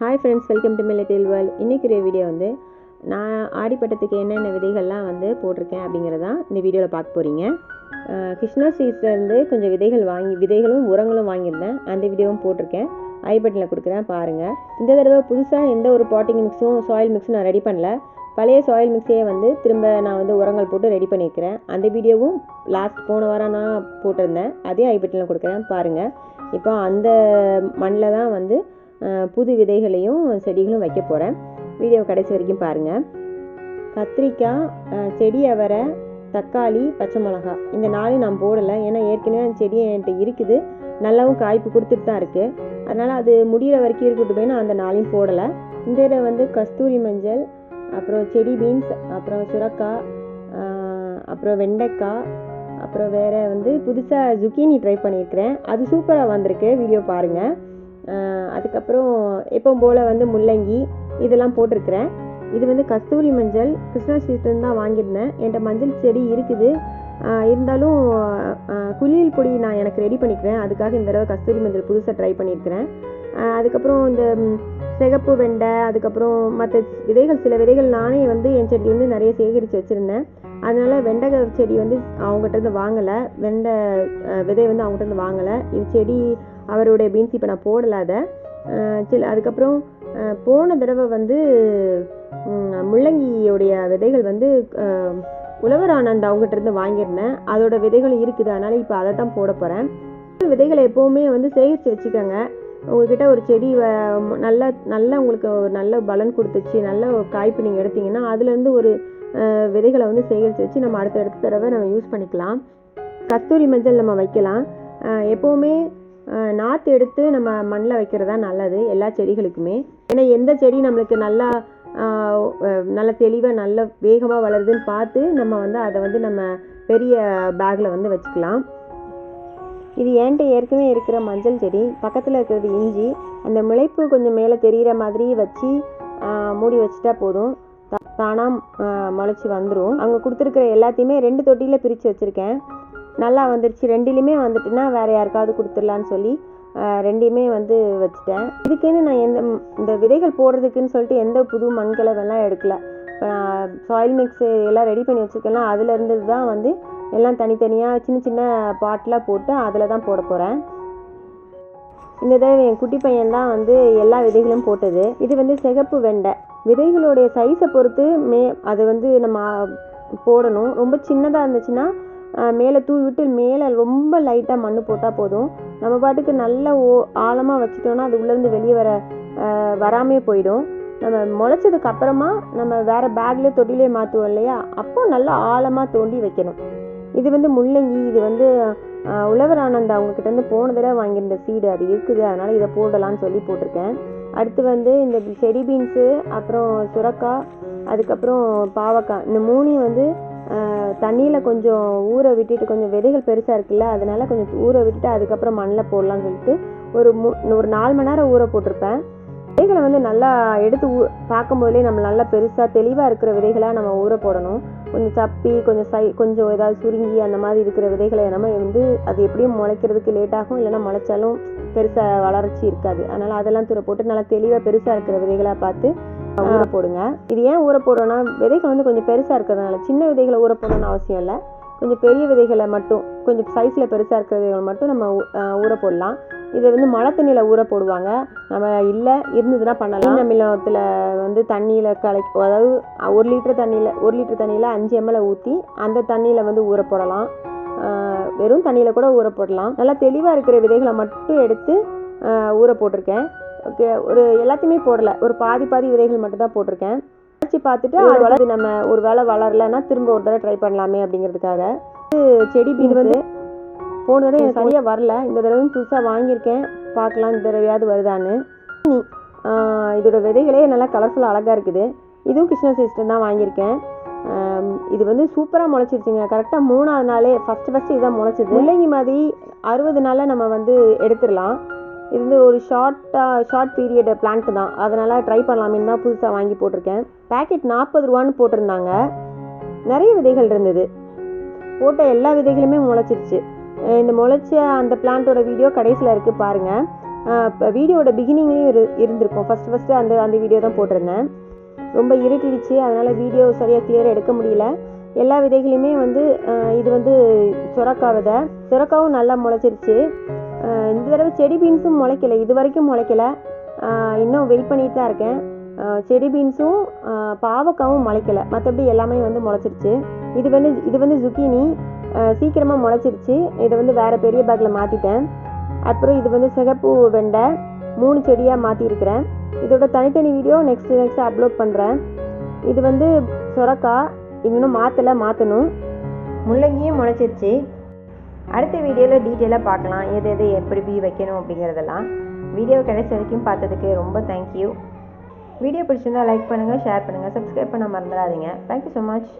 Hi friends welcome to மில்லட்டில் world இன்றைக்குரிய video வந்து நான் ஆடிப்பட்டத்துக்கு என்னென்ன விதைகள்லாம் வந்து போட்டிருக்கேன் அப்படிங்கிறதான் இந்த வீடியோவில் பார்க்க போகிறீங்க கிருஷ்ணா சீட்ஸ்லேருந்து கொஞ்சம் விதைகள் வாங்கி விதைகளும் உரங்களும் வாங்கியிருந்தேன். அந்த வீடியோவும் போட்டிருக்கேன். ஐ பட்டனில் கொடுக்குறேன் பாருங்கள் இந்த தடவை புதுசாக எந்த ஒரு பாட்டிங் மிக்ஸும் சாயில் மிக்ஸும் நான் ரெடி பண்ணல. பழைய சாயில் மிக்ஸையே வந்து திரும்ப நான் வந்து உரங்கள் போட்டு ரெடி பண்ணியிருக்கிறேன். அந்த வீடியோவும் லாஸ்ட் போன வாரம் நான் போட்டிருந்தேன். அதே ஐ பட்டனில் கொடுக்குறேன் பாருங்கள் இப்போ அந்த மண்ணில் தான் வந்து புது விதைகளையும் செடிகளும் வைக்க போகிறேன் வீடியோ கடைசி வரைக்கும் பாருங்கள் கத்திரிக்காய் செடி அவரை தக்காளி பச்சை மிளகா. இந்த நாளையும் நான் போடலை. ஏன்னா ஏற்கனவே அந்த செடி என்கிட்ட இருக்குது. நல்லாவும் காய்ப்பு கொடுத்துட்டு தான் இருக்குது அதனால் அது முடிகிற வரைக்கும் இருக்கட்டும். நான் அந்த நாளையும் போடலை. இந்த இதில் வந்து கஸ்தூரி மஞ்சள் அப்புறம் செடி பீன்ஸ் அப்புறம் சுரக்காய் அப்புறம் வெண்டைக்காய் அப்புறம் வேறு வந்து புதுசாக ஜுக்கீனி ட்ரை பண்ணியிருக்கிறேன். அது சூப்பராக வந்திருக்கு. வீடியோ பாருங்கள் அதுக்கப்புறம் எப்பவும் போல் வந்து முள்ளங்கி இதெல்லாம் போட்டிருக்கிறேன். இது வந்து கஸ்தூரி மஞ்சள் கிருஷ்ணா ஸ்ட்ரீட்லேருந்து தான் வாங்கியிருந்தேன். என்கிட்ட மஞ்சள் செடி இருக்குது. இருந்தாலும் குளியல் பொடி நான் எனக்கு ரெடி பண்ணிக்குவேன். அதுக்காக இந்த தடவை கஸ்தூரி மஞ்சள் புதுசாக ட்ரை பண்ணியிருக்கிறேன். அதுக்கப்புறம் இந்த சிகப்பு வெண்டை அதுக்கப்புறம் மற்ற விதைகள் சில விதைகள் நானே வந்து என் செடியிலேருந்து நிறைய சேகரித்து வச்சுருந்தேன். அதனால் வெண்டைக்காய் செடி வந்து அவங்ககிட்ட இருந்து வாங்கலை. வெண்டை விதை வந்து அவங்ககிட்ட இருந்து வாங்கலை. இது செடி அவருடைய பீன்ஸ் இப்போ நான் போடலை அதை. சில அதுக்கப்புறம் போன தடவை வந்து முள்ளங்கியுடைய முள்ளங்கியோடைய விதைகள் வந்து உழவர் ஆனந்த் அவங்ககிட்ட இருந்து வாங்கியிருந்தேன். அதோட விதைகளும் இருக்குது அதனால் இப்போ அதை தான் போட போகிறேன் விதைகளை எப்போவுமே வந்து சேகரித்து வச்சுக்கோங்க. உங்ககிட்ட ஒரு செடி வ- நல்ல நல்ல உங்களுக்கு ஒரு நல்ல பலன் கொடுத்துச்சு நல்ல காய்ப்பு நீங்கள் எடுத்தீங்கன்னா அதுலேருந்து ஒரு விதைகளை வந்து சேகரித்து வச்சு நம்ம அடுத்த அடுத்த தடவை நம்ம யூஸ் பண்ணிக்கலாம். கஸ்தூரி மஞ்சள் நம்ம வைக்கலாம். எப்போவுமே நாற்று எடுத்து நம்ம மண்ணில் வைக்கிறது தான் நல்லது எல்லா செடிகளுக்குமே. ஏன்னா எந்த செடி நம்மளுக்கு நல்லா நல்ல தெளிவாக நல்ல வேகமாக வளருதுன்னு பார்த்து நம்ம வந்து அதை வந்து நம்ம பெரிய பேக்கில் வந்து வச்சுக்கலாம். இது ஏன்ட்டு ஏற்கனவே இருக்கிற மஞ்சள் செடி பக்கத்தில் இருக்கிறது இஞ்சி. அந்த முளைப்பு கொஞ்சம் மேலே தெரிகிற மாதிரி வச்சு மூடி வச்சுட்டா போதும். தானாக முளைச்சி வந்துடும் அங்கே கொடுத்துருக்குற எல்லாத்தையுமே ரெண்டு தொட்டியில் பிரித்து வச்சுருக்கேன். நல்லா வந்துருச்சு. ரெண்டுலேயுமே வந்துட்டுனா வேறு யாருக்காவது கொடுத்துடலான்னு சொல்லி ரெண்டையுமே வந்து வச்சுட்டேன். இதுக்குன்னு நான் எந்த இந்த விதைகள் போடுறதுக்குன்னு சொல்லிட்டு எந்த புது மண்கலவெல்லாம் எடுக்கல. சாயில் மிக்ஸ் எல்லாம் ரெடி பண்ணி வச்சுருக்கலாம் அதில் இருந்தது தான் வந்து எல்லாம் தனித்தனியாக சின்ன சின்ன பாட்டில் போட்டு அதில் தான் போட போகிறேன் இந்த தடவை என் குட்டி பையன் தான் வந்து எல்லா விதைகளும் போட்டது. இது வந்து சிகப்பு வெண்டை. விதைகளுடைய சைஸை பொறுத்து மே அது வந்து நம்ம போடணும். ரொம்ப சின்னதாக இருந்துச்சுன்னா மேலே தூவி விட்டு மேலே ரொம்ப லைட்டாக மண் போட்டால் போதும். நம்ம பாட்டுக்கு நல்ல ஓ ஆழமாக வச்சுட்டோன்னா அது உள்ளேருந்து வெளியே வர வராமே போயிடும். நம்ம முளைச்சதுக்கு அப்புறமா நம்ம வேறு பேக்லேயே தொட்டிலே மாற்றுவோம் இல்லையா? அப்போ நல்லா ஆழமாக தோண்டி வைக்கணும். இது வந்து முள்ளங்கி இது வந்து உழவர் ஆனந்த் அவங்கக்கிட்டேருந்து இருந்து போன தடவை வாங்கியிருந்த சீடு அது இருக்குது. அதனால் இதை போடலான்னு சொல்லி போட்டிருக்கேன். அடுத்து வந்து இந்த செடி பீன்ஸு அப்புறம் சுரக்காய் அதுக்கப்புறம் பாவக்காய். இந்த மூணையும் வந்து தண்ணியில் கொஞ்சம் ஊற விட்டுட்டு கொஞ்சம் விதைகள் பெருசாக இருக்குல்ல அதனால் கொஞ்சம் ஊற விட்டுட்டு அதுக்கப்புறம் மண்ணில் போடலான்னு சொல்லிட்டு ஒரு மூ ஒரு நாலு மணி நேரம் ஊற போட்டிருப்பேன். விதைகளை வந்து நல்லா எடுத்து ஊ பார்க்கும்போதே நம்ம நல்லா பெருசாக தெளிவாக இருக்கிற விதைகளாக நம்ம ஊற போடணும். கொஞ்சம் சப்பி கொஞ்சம் சை கொஞ்சம் ஏதாவது சுருங்கி அந்த மாதிரி இருக்கிற விதைகளை நம்ம வந்து அது எப்படியும் முளைக்கிறதுக்கு லேட் ஆகும் இல்லைன்னா முளைச்சாலும் பெருசாக வளர்ச்சி இருக்காது. அதனால் அதெல்லாம் தூர போட்டு நல்லா தெளிவாக பெருசாக இருக்கிற விதைகளாக பார்த்து ஊற போடுங்க. இது ஏன் ஊற போடுறோன்னா விதைகள் வந்து கொஞ்சம் பெருசாக இருக்கிறதுனால சின்ன விதைகளை ஊற போடணும்னு அவசியம் இல்லை. கொஞ்சம் பெரிய விதைகளை மட்டும் கொஞ்சம் சைஸில் பெருசாக இருக்கிற விதைகள் மட்டும் நம்ம ஊற போடலாம். இதை வந்து மழை தண்ணியில் ஊற போடுவாங்க. நம்ம இல்லை இருந்ததுன்னா பண்ணலாம். மில்லத்தில் வந்து தண்ணியில் கலை அதாவது ஒரு லிட்டர் தண்ணியில் ஒரு லிட்டர் தண்ணியில் அஞ்சு எம்எல் ஊற்றி அந்த தண்ணியில் வந்து ஊற போடலாம். வெறும் தண்ணியில் கூட ஊற போடலாம். நல்லா தெளிவாக இருக்கிற விதைகளை மட்டும் எடுத்து ஊற போட்டிருக்கேன். ஒரு எல்லாத்தையுமே போடலை. ஒரு பாதி பாதி விதைகள் மட்டும் தான் போட்டிருக்கேன். வச்சு பார்த்துட்டு அது வளர்ந்து நம்ம ஒரு வேளை வளரலைன்னா திரும்ப ஒரு தடவை ட்ரை பண்ணலாமே அப்படிங்கிறதுக்காக. இது செடி பீன் வந்து போன தடவை எனக்கு சரியாக வரல. இந்த தடவையும் புதுசாக வாங்கியிருக்கேன். பார்க்கலாம் இந்த தடவையாவது வருதான்னு. இதோட விதைகளே நல்லா கலர்ஃபுல்லாக அழகாக இருக்குது. இதுவும் கிருஷ்ணா சிஸ்டம் தான் வாங்கியிருக்கேன். இது வந்து சூப்பராக முளைச்சிருச்சுங்க. கரெக்டாக மூணாவது நாளே ஃபஸ்ட்டு ஃபஸ்ட்டு இதான் முளைச்சிது. முள்ளங்கி மாதிரி அறுபது நாளில் நம்ம வந்து எடுத்துடலாம். இது வந்து ஒரு ஷார்ட்டாக ஷார்ட் பீரியட் பிளான்ட் தான். அதனால் ட்ரை பண்ணலாமேன்னு தான் புதுசாக வாங்கி போட்டிருக்கேன். பேக்கெட் நாற்பது ரூபான்னு போட்டிருந்தாங்க. நிறைய விதைகள் இருந்தது. போட்ட எல்லா விதைகளுமே முளைச்சிருச்சு. இந்த முளைச்ச அந்த பிளான்ட்டோட வீடியோ கடைசியில் இருக்குது பாருங்கள் இப்போ வீடியோட பிகினிங்லேயும் இரு இருந்திருக்கும். ஃபஸ்ட்டு ஃபஸ்ட்டு அந்த அந்த வீடியோ தான் போட்டிருந்தேன். ரொம்ப இருட்டிடுச்சு. அதனால் வீடியோ சரியாக கிளியராக எடுக்க முடியல. எல்லா விதைகளையுமே வந்து இது வந்து சுரக்கா விதை. சுரக்காவும் நல்லா முளைச்சிருச்சு. இந்த தடவை செடி பீன்ஸும் முளைக்கல இது வரைக்கும் முளைக்கல இன்னும் வெயிட் பண்ணிட்டு தான் இருக்கேன். செடி பீன்ஸும் பாவக்காவும் முளைக்கல. மற்றபடி எல்லாமே வந்து முளைச்சிருச்சு. இது வந்து இது வந்து ஜுக்கினி சீக்கிரமாக முளைச்சிருச்சு. இதை வந்து வேறு பெரிய பேக்கில் மாற்றிட்டேன் அப்புறம் இது வந்து சிகப்பு வெண்டை மூணு செடியாக மாற்றிருக்கிறேன் இதோட தனித்தனி வீடியோ நெக்ஸ்ட் நெக்ஸ்ட் அப்லோட் பண்ணுறேன் இது வந்து சுரக்கா. இன்னும் மாற்றலை மாற்றணும் முள்ளங்கியும் முளைச்சிருச்சு. அடுத்த வீடியோவில் டீட்டெயிலாக பார்க்கலாம். எது எது எப்படி எப்படி வைக்கணும் அப்படிங்கிறதெல்லாம். வீடியோ கிடைச்ச வரைக்கும் பார்த்ததுக்கு ரொம்ப தேங்க்யூ வீடியோ பிடிச்சிருந்தா லைக் பண்ணுங்கள் ஷேர் பண்ணுங்கள் சப்ஸ்கிரைப் பண்ண மறந்துடாதீங்க. Thank you so much